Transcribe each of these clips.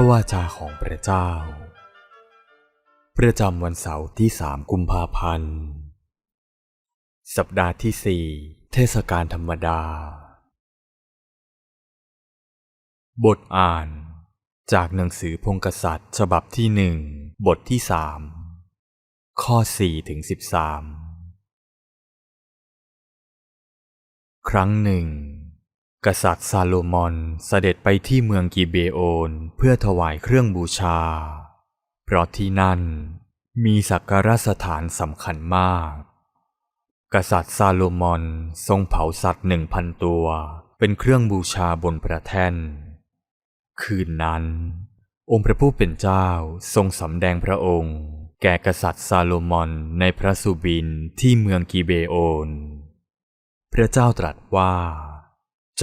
พระวาจาของพระเจ้า ประจำวันเสาร์ที่สามกุมภาพันธ์ สัปดาห์ที่สี่เทศกาลธรรมดา บทอ่านจากหนังสือพงกษัตริย์ ฉบับที่หนึ่งบทที่สามข้อสี่ถึงสิบสามครั้งหนึ่ง กษัตริย์ซาโลมอนเสด็จไปที่เมืองกิเบโอน เพื่อถวายเครื่องบูชา เพราะที่นั่นมีสักการสถานสำคัญมาก กษัตริย์ซาโลมอนทรงเผาสัตว์หนึ่งพันตัว เป็นเครื่องบูชาบนพระแท่น คืนนั้น องค์พระผู้เป็นเจ้าทรงสำแดงพระองค์ แก่กษัตริย์ซาโลมอนในพระสุบินที่เมืองกิเบโอน พระเจ้าตรัสว่า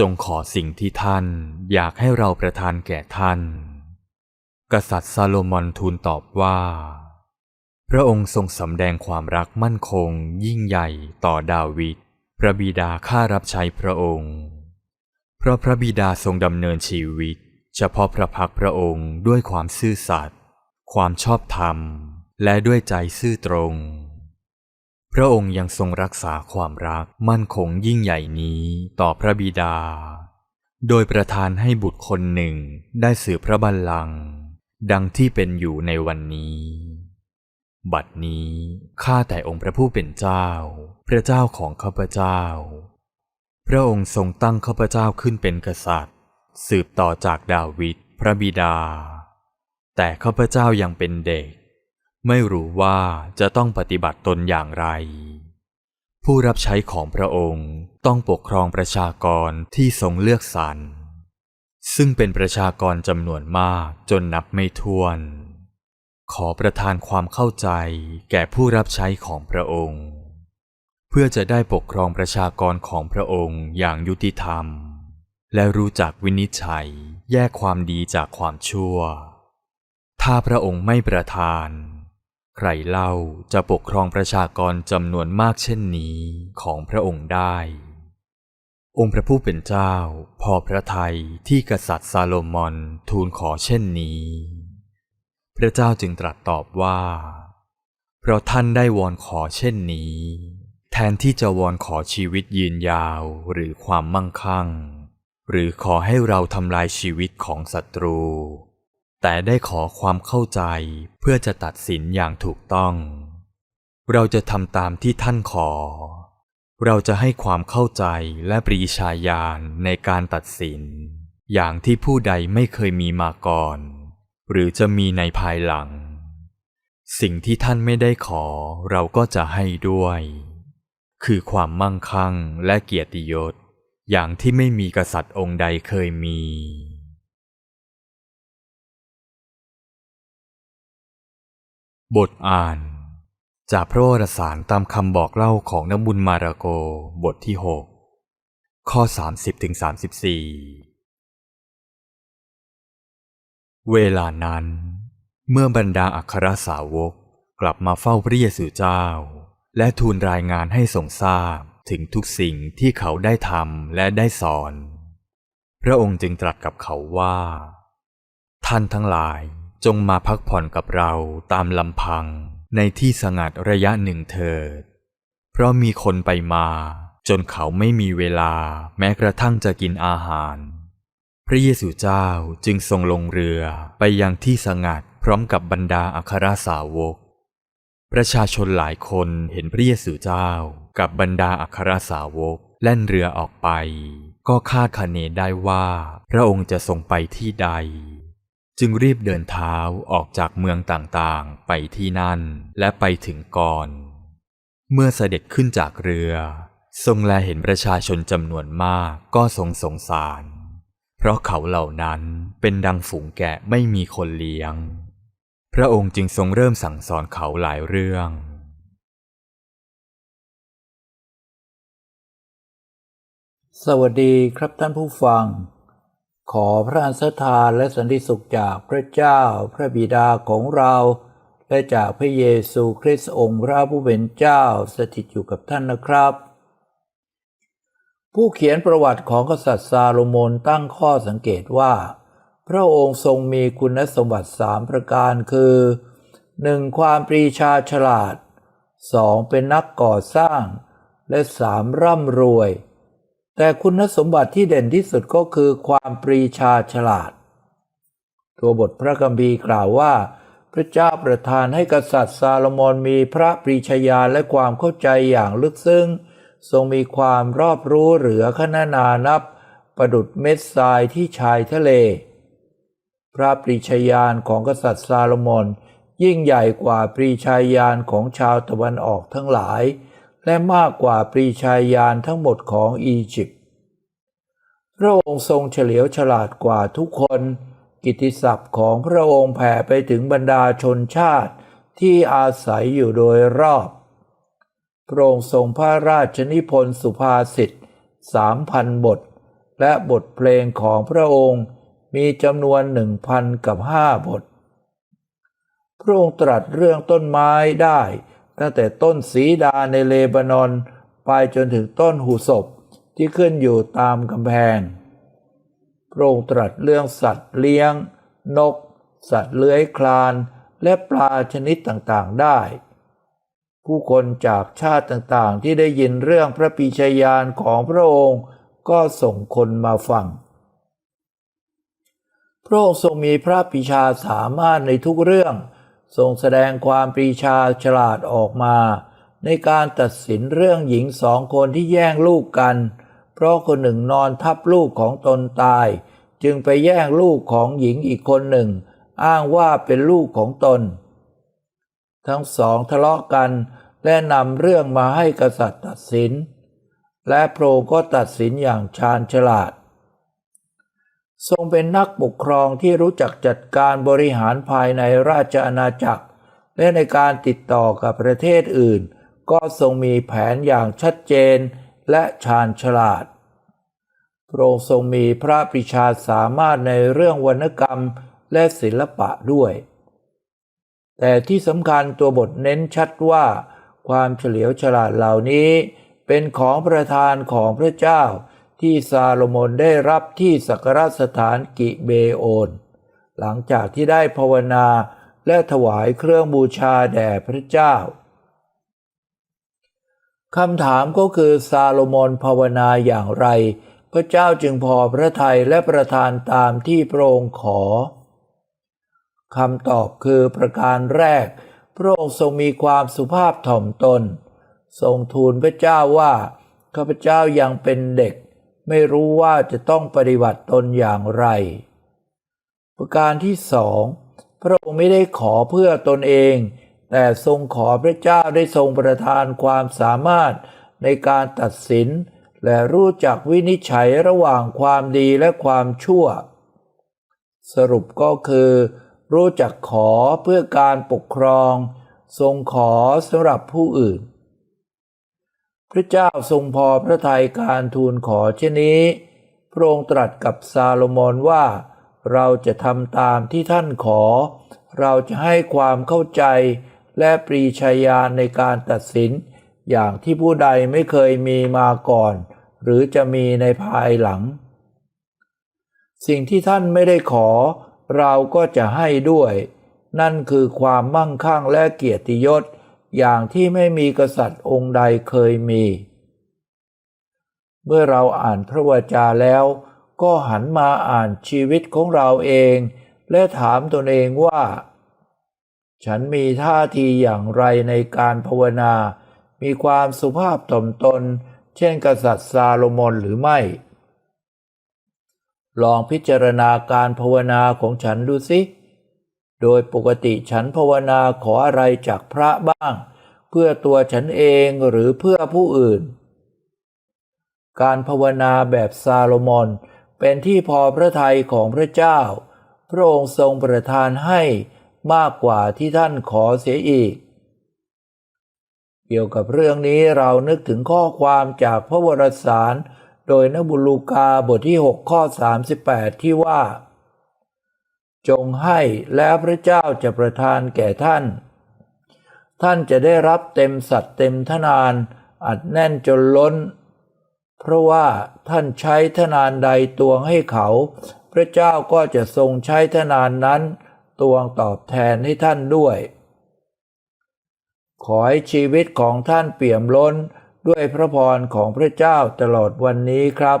จงขอสิ่งที่ท่านอยากให้เราประทานแก่ท่าน กษัตริย์ซาโลมอนทูลตอบว่า พระองค์ทรงสำแดงความรักมั่นคงยิ่งใหญ่ต่อดาวิดพระบิดาข้ารับใช้พระองค์ เพราะพระบิดาทรงดำเนินชีวิต เฉพาะพระพักพระองค์ด้วยความซื่อสัตย์ความชอบธรรม และด้วยใจซื่อตรง พระองค์ยังทรงรักษาความรักมั่นคงยิ่งใหญ่นี้ต่อพระบิดา โดยประทานให้บุตรคนหนึ่งได้สืบพระบัลลังก์ดังที่เป็นอยู่ในวันนี้ บัดนี้ข้าแต่องค์พระผู้เป็นเจ้า พระเจ้าของข้าพเจ้า พระองค์ทรงตั้งข้าพเจ้าขึ้นเป็นกษัตริย์ สืบต่อจากดาวิดพระบิดา แต่ข้าพเจ้ายังเป็นเด็ก ไม่รู้ว่าจะต้องปฏิบัติตนอย่างไร ผู้รับใช้ของพระองค์ต้องปกครองประชากรที่ทรงเลือกสรร ซึ่งเป็นประชากรจำนวนมากจนนับไม่ถ้วน ขอประทานความเข้าใจแก่ผู้รับใช้ของพระองค์ เพื่อจะได้ปกครองประชากรของพระองค์อย่างยุติธรรม และรู้จักวินิจฉัยแยกความดีจากความชั่ว ถ้าพระองค์ไม่ประทาน ใครเล่าจะปกครองประชากรจำนวนมากเช่นนี้ของพระองค์ได้ องค์พระผู้เป็นเจ้า พอพระทัยที่กษัตริย์ซาโลมอนทูลขอเช่นนี้ พระเจ้าจึงตรัสตอบว่า เพราะท่านได้วอนขอเช่นนี้ แทนที่จะวอนขอชีวิตยืนยาวหรือความมั่งคั่ง หรือขอให้เราทำลายชีวิตของศัตรู แต่ได้ขอความเข้าใจเพื่อจะตัดสินอย่างถูกต้อง เราจะทำตามที่ท่านขอ เราจะให้ความเข้าใจและปรีชาญาณในการตัดสิน อย่างที่ผู้ใดไม่เคยมีมาก่อน หรือจะมีในภายหลัง สิ่งที่ท่านไม่ได้ขอเราก็จะให้ด้วย คือความมั่งคั่งและเกียรติยศอย่างที่ไม่มีกษัตริย์องค์ใดเคยมี บทอ่าน จากพระวรสารตามคำบอกเล่าของนักบุญมาระโกบทที่ 6 ข้อ 30ถึง34เวลานั้น เมื่อบรรดาอัครสาวกกลับมาเฝ้าพระเยซูเจ้า และทูลรายงานให้ทรงทราบถึงทุกสิ่งที่เขาได้ทำและได้สอน พระองค์จึงตรัสกับเขาว่า ท่านทั้งหลาย จงมาพักผ่อนกับเราตามลำพังในที่สงัดระยะหนึ่งเถิด เพราะมีคนไปมา จนเขาไม่มีเวลาแม้กระทั่งจะกินอาหาร พระเยซูเจ้าจึงทรงลงเรือไปยังที่สงัดพร้อมกับบรรดาอัครสาวก ประชาชนหลายคนเห็นพระเยซูเจ้ากับบรรดาอัครสาวกแล่นเรือออกไป ก็คาดคะเนได้ว่า พระองค์จะทรงไปที่ใด จึงรีบเดินเท้าออกจากเมืองต่างๆ ไปที่นั่นและไปถึงก่อน เมื่อเสด็จขึ้นจากเรือ ทรงแลเห็นประชาชนจำนวนมากก็ทรงสงสาร เพราะเขาเหล่านั้นเป็นดังฝูงแกะไม่มีคนเลี้ยง พระองค์จึงทรงเริ่มสั่งสอนเขาหลายเรื่องสวัสดีครับท่านผู้ฟัง ขอพระอัสทานและสันติสุขจากพระเจ้าพระบิดาของเรา และจากพระเยซูคริสต์องค์พระผู้เป็นเจ้าสถิตอยู่กับท่านนะครับ ผู้เขียนประวัติของกษัตริย์ซาโลมนตั้งข้อสังเกตว่า พระองค์ทรงมีคุณสมบัติสามประการคือ 1. ความปรีชาฉลาด 2. เป็นนักก่อสร้าง และสามร่ำรวย แต่คุณสมบัติที่เด่นที่สุดก็คือความปรีชาฉลาด ตัวบทพระคัมภีร์กล่าวว่า พระเจ้าประทานให้กษัตริย์ซาโลมอนมีพระปรีชาญาณและความเข้าใจอย่างลึกซึ้งทรงมีความรอบรู้เหลือขนานานับ ประดุดเม็ดทรายที่ชายทะเล พระปรีชาญาณของกษัตริย์ซาโลมอนยิ่งใหญ่กว่าปรีชาญาณของชาวตะวันออกทั้งหลาย และมากกว่าปรีชาญาณทั้งหมดของอียิปต์ พระองค์ทรงเฉลียวฉลาดกว่าทุกคน กิตติศัพท์ของพระองค์แผ่ไปถึงบรรดาชนชาติที่อาศัยอยู่โดยรอบ พระองค์ทรงพระราชนิพนธ์สุภาษิตสามพันบท และบทเพลงของพระองค์มีจำนวนหนึ่งพันกับห้าบท พระองค์ตรัสเรื่องต้นไม้ได้ ตั้งแต่ต้นสีดาในเลบานอนไปจนถึงต้นหูศพที่ขึ้นอยู่ตามกำแพง พระองค์ตรัสเรื่องสัตว์เลี้ยง นก สัตว์เลื้อยคลาน และปลาชนิดต่างๆได้ ผู้คนจากชาติต่างๆที่ได้ยินเรื่องพระปีชาญาณของพระองค์ก็ส่งคนมาฟัง พระองค์ทรงมีพระปีชาสามารถในทุกเรื่อง ทรงแสดงความปรีชาฉลาดออกมา ในการตัดสินเรื่องหญิงสองคนที่แย่งลูกกัน เพราะคนหนึ่งนอนทับลูกของตนตาย จึงไปแย่งลูกของหญิงอีกคนหนึ่ง อ้างว่าเป็นลูกของตน ทั้งสองทะเลาะกันและนำเรื่องมาให้กษัตริย์ตัดสิน และพระองค์ก็ตัดสินอย่างชาญฉลาด ทรงเป็นนักปกครองที่รู้จักจัดการบริหารภายในราชอาณาจักร และในการติดต่อกับประเทศอื่น ก็ทรงมีแผนอย่างชัดเจนและชาญฉลาด พระองค์ทรงมีพระปรีชาสามารถในเรื่องวรรณกรรมและศิลปะด้วย แต่ที่สำคัญตัวบทเน้นชัดว่า ความเฉลียวฉลาดเหล่านี้เป็นของประธานของพระเจ้า ที่ซาโลมอนได้รับที่สักการสถานกิเบโอนหลังจากที่ได้ภาวนาและถวายเครื่องบูชาแด่พระเจ้าคำถามก็คือซาโลมอนภาวนาอย่างไร พระเจ้าจึงพอพระทัยและประทานตามที่พระองค์ขอคำตอบคือประการแรก พระองค์ทรงมีความสุภาพถ่อมตน ทรงทูลพระเจ้าว่าข้าพเจ้ายังเป็นเด็ก ไม่รู้ว่าจะต้องปฏิบัติตนอย่างไร ประการที่สองพระองค์ไม่ได้ขอเพื่อตนเอง แต่ทรงขอพระเจ้าได้ทรงประทานความสามารถในการตัดสิน และรู้จักวินิจฉัยระหว่างความดีและความชั่ว สรุปก็คือ รู้จักขอเพื่อการปกครอง ทรงขอสำหรับผู้อื่น พระเจ้าทรงพอพระทัยการทูลขอเช่นนี้ พระองค์ตรัสกับซาโลมอนว่า เราจะทำตามที่ท่านขอ เราจะให้ความเข้าใจและปรีชาญาณในการตัดสิน อย่างที่ผู้ใดไม่เคยมีมาก่อน หรือจะมีในภายหลัง สิ่งที่ท่านไม่ได้ขอ เราก็จะให้ด้วย นั่นคือความมั่งคั่งและเกียรติยศ อย่างที่ไม่มีกษัตริย์องค์ใดเคยมี เมื่อเราอ่านพระวจาแล้ว ก็หันมาอ่านชีวิตของเราเอง และถามตนเองว่า ฉันมีท่าทีอย่างไรในการภาวนา มีความสุภาพถ่อมตน เช่นกษัตริย์ซาโลมอนหรือไม่ ลองพิจารณาการภาวนาของฉันดูสิ โดยปกติฉันภาวนาขออะไรจากพระบ้าง เพื่อตัวฉันเองหรือเพื่อผู้อื่น การภาวนาแบบซาโลมอนเป็นที่พอพระทัยของพระเจ้า พระองค์ทรงประทานให้มากกว่าที่ท่านขอเสียอีก เกี่ยวกับเรื่องนี้เรานึกถึงข้อความจากพระวรสาร โดยนบุลูกาบทที่ 6 ข้อ 38 ที่ว่า จงให้แล้วพระเจ้าจะประทานแก่ท่าน ท่านจะได้รับเต็มสัตว์เต็มทนาน อัดแน่นจนล้น เพราะว่าท่านใช้ทนานใดตวงให้เขา พระเจ้าก็จะทรงใช้ทนานนั้น ตวงตอบแทนให้ท่านด้วย ขอให้ชีวิตของท่านเปี่ยมล้นด้วยพระพรของพระเจ้าตลอดวันนี้ครับ